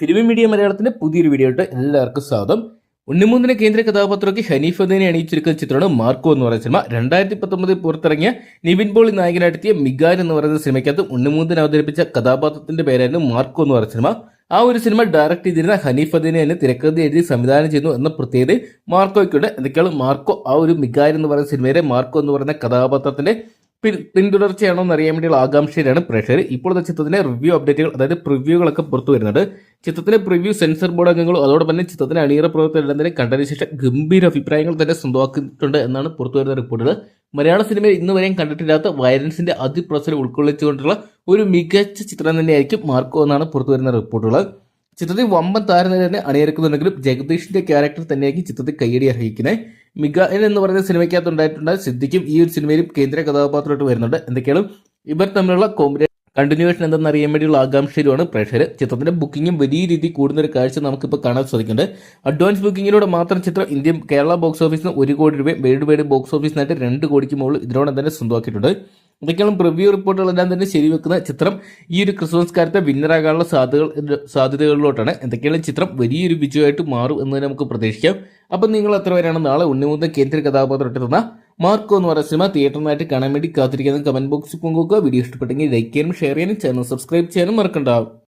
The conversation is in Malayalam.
ഫിലിമി മീഡിയ മലയാളത്തിന്റെ പുതിയൊരു വീഡിയോ ആയിട്ട് എല്ലാവർക്കും സ്വാഗതം. ഉണ്ണിമൂന്നിന് കേന്ദ്ര കഥാപാത്രമൊക്കെ ഹനീഫ് അദീനെ അണിയിച്ചിരിക്കുന്ന ചിത്രമാണ് മാർക്കോ എന്ന് പറയുന്ന സിനിമ. രണ്ടായിരത്തി പത്തൊമ്പതിൽ പുറത്തിറങ്ങിയ നിവിൻ പോളി നായകനായിട്ടെത്തിയ മിഗാർ എന്ന് പറയുന്ന സിനിമയ്ക്കകത്ത് ഉണ്ണിമൂന്നിനെ അവതരിപ്പിച്ച കഥാപാത്രത്തിന്റെ പേരായിരുന്നു മാർക്കോ എന്ന് പറയുന്ന സിനിമ. ആ ഒരു സിനിമ ഡയറക്ട് ചെയ്തിരുന്ന ഹനീഫ് അദീനെ തന്നെ തിരക്കഥ എഴുതി സംവിധാനം ചെയ്യുന്നു എന്ന പ്രത്യേകത മാർക്കോയ്ക്കുണ്ട്. എന്തൊക്കെയാണ് മാർക്കോ? ആ ഒരു മിഗാർ എന്ന് പറയുന്ന സിനിമയിലെ മാർക്കോ എന്ന് പറയുന്ന കഥാപാത്രത്തിന്റെ പിന്തുടർച്ചയാണോ എന്ന് അറിയാൻ വേണ്ടിയുള്ള ആകാംക്ഷയിലാണ് പ്രേക്ഷകർ. ഇപ്പോഴത്തെ ചിത്രത്തിന്റെ റിവ്യൂ അപ്ഡേറ്റുകൾ അതായത് പ്രിവ്യൂകളൊക്കെ പുറത്തു വരുന്നുണ്ട്. ചിത്രത്തിലെ പ്രിവ്യൂ സെൻസർ ബോർഡ് അംഗങ്ങളും അതോടൊപ്പം തന്നെ ചിത്രത്തിന്റെ അണിയറ പ്രവർത്തകരെല്ലാം കണ്ടതിന് ശേഷം ഗംഭീര അഭിപ്രായങ്ങൾ തന്നെ സ്വന്തമാക്കിയിട്ടുണ്ട് എന്നാണ് പുറത്തു വരുന്ന റിപ്പോർട്ടുകൾ. മലയാള സിനിമയിൽ ഇന്ന് വരെയും കണ്ടിട്ടില്ലാത്ത വയലൻസിന്റെ അതിപ്രസരം ഉൾക്കൊള്ളിച്ചുകൊണ്ടുള്ള ഒരു മികച്ച ചിത്രം തന്നെയായിരിക്കും മാർക്കോ എന്നാണ് പുറത്തു വരുന്ന റിപ്പോർട്ടുകൾ. ചിത്രത്തിൽ വമ്പൻ താരനിര തന്നെ അണിയിറക്കുന്നുണ്ടെങ്കിലും ജഗദീഷിന്റെ ക്യാരക്ടർ തന്നെയായിരിക്കും ചിത്രത്തിൽ കയ്യടി അർഹിക്കുന്നത്. മിഗാൻ എന്ന് പറയുന്ന സിനിമയ്ക്കകത്ത് ഉണ്ടായിട്ടുണ്ട് സിദ്ധിക്കും ഈ ഒരു സിനിമയിലും കേന്ദ്ര കഥാപാത്രമായിട്ട് വരുന്നുണ്ട്. എന്തൊക്കെയാണ്? ഇവർ തമ്മിലുള്ള കോമ്പിനേഷൻ കണ്ടിന്യൂവേഷൻ എന്തെന്ന് അറിയാൻ വേണ്ടിയുള്ള ആകാംക്ഷയിലുമാണ് പ്രേക്ഷകർ ചിത്രത്തിന്റെ ബുക്കിംഗും വലിയ രീതിയിൽ കൂടുന്ന ഒരു കാഴ്ച നമുക്കിപ്പോൾ കാണാൻ സാധിക്കുന്നുണ്ട്. അഡ്വാൻസ് ബുക്കിങ്ങിലൂടെ മാത്രം ചിത്രം ഇന്ത്യൻ കേരള ബോക്സ് ഓഫീസിന് ഒരു കോടി രൂപയും വേൾഡ് വൈഡ് ബോക്സ് ഓഫീസിനായിട്ട് രണ്ട് കോടിക്ക് മുകളിൽ ഇതിനോടെ തന്നെ സ്വന്തമാക്കിയിട്ടുണ്ട്. ഇതൊക്കെയാണ് പ്രിവ്യൂ റിപ്പോർട്ടുകളെല്ലാം തന്നെ ശരിവെക്കുന്ന ചിത്രം. ഈ ഒരു ക്രിസ്മസ് കാലത്തെ വിന്നറാകാനുള്ള സാധ്യതകൾ സാധ്യതകളിലോട്ടാണ്. എന്തൊക്കെയാണ് ചിത്രം വലിയൊരു വിജയമായിട്ട് മാറും എന്ന് നമുക്ക് പ്രതീക്ഷിക്കാം. അപ്പം നിങ്ങൾ എത്ര പേരാണ് നാളെ ഉണ്ണിമൂന്ന് കേന്ദ്ര കഥാപാത്രം ഇട്ടുന്ന മാർക്കോ എന്ന് പറയുന്ന സിനിമ തിയേറ്ററിനായിട്ട് കാണാൻ വേണ്ടി കാത്തിരിക്കുന്ന കമന്റ് ബോക്സിൽ പങ്കുവെക്കുക വീഡിയോ ഇഷ്ടപ്പെട്ടെങ്കിൽ ലൈക്ക് ചെയ്യാനും ഷെയർ ചെയ്യാനും ചാനൽ സബ്സ്ക്രൈബ് ചെയ്യാനും മറക്കണ്ടാവും